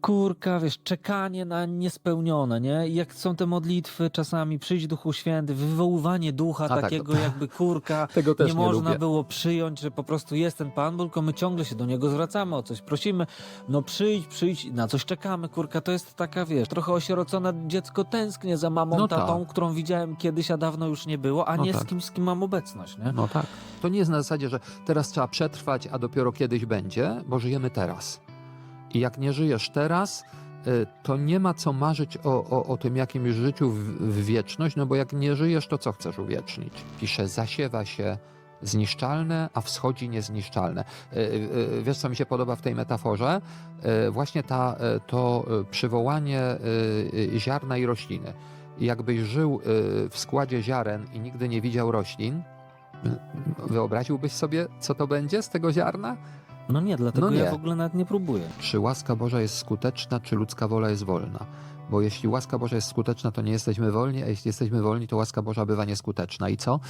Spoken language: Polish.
kurka, wiesz, czekanie na niespełnione, nie? I Jak są te modlitwy czasami, przyjdź Duchu Święty, wywoływanie ducha A tak, takiego to- jakby kurka, Tego też nie nie można lubię. było przyjąć, że po prostu jest ten Pan, Bóg, tylko my ciągle się do Niego zwracamy, o coś prosimy, no przyjdź, przyjdź, na coś czekamy, kurka, to jest taka, wiesz, trochę osierocone dziecko tęsknie za mamą, No tatą, tak. którą widziałem kiedyś, a dawno już nie było, a No nie tak. z kim, z kim mam obecność, nie? No tak. To nie jest na zasadzie, że teraz trzeba przetrwać, a dopiero kiedyś będzie, bo żyjemy teraz. I jak nie żyjesz teraz, y, to nie ma co marzyć o, o, o tym jakimś życiu w, w wieczność, no bo jak nie żyjesz, to co chcesz uwiecznić? Pisze, zasiewa się zniszczalne, a wschodzi niezniszczalne. Y, y, Wiesz, co mi się podoba w tej metaforze? Właśnie ta, to przywołanie ziarna i rośliny. Jakbyś żył w składzie ziaren i nigdy nie widział roślin, Wyobraziłbyś sobie, co to będzie z tego ziarna? No nie, dlatego No ja nie. w ogóle nawet nie próbuję. Czy łaska Boża jest skuteczna, czy ludzka wola jest wolna? Bo jeśli łaska Boża jest skuteczna, to nie jesteśmy wolni, a jeśli jesteśmy wolni, to łaska Boża bywa nieskuteczna. I co?